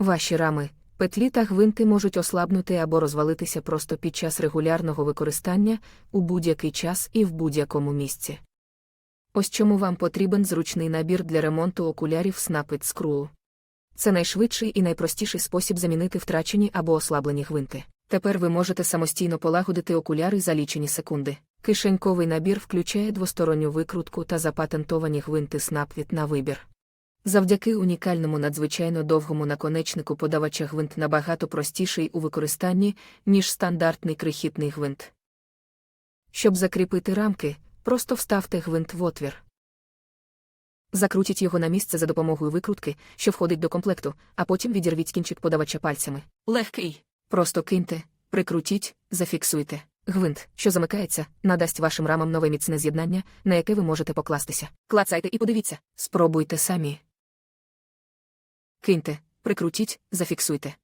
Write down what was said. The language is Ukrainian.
Ваші рами, петлі та гвинти можуть ослабнути або розвалитися просто під час регулярного використання у будь-який час і в будь-якому місці. Ось чому вам потрібен зручний набір для ремонту окулярів Snapit Screw. Це найшвидший і найпростіший спосіб замінити втрачені або ослаблені гвинти. Тепер ви можете самостійно полагодити окуляри за лічені секунди. Кишеньковий набір включає двосторонню викрутку та запатентовані гвинти Snapit на вибір. Завдяки унікальному надзвичайно довгому наконечнику подавача гвинт набагато простіший у використанні, ніж стандартний крихітний гвинт. Щоб закріпити рамки, просто вставте гвинт в отвір. Закрутіть його на місце за допомогою викрутки, що входить до комплекту, а потім відірвіть кінчик подавача пальцями. Легкий. Просто киньте, прикрутіть, зафіксуйте. Гвинт, що замикається, надасть вашим рамам нове міцне з'єднання, на яке ви можете покластися. Клацайте і подивіться. Спробуйте самі. Киньте, прикрутіть, зафіксуйте.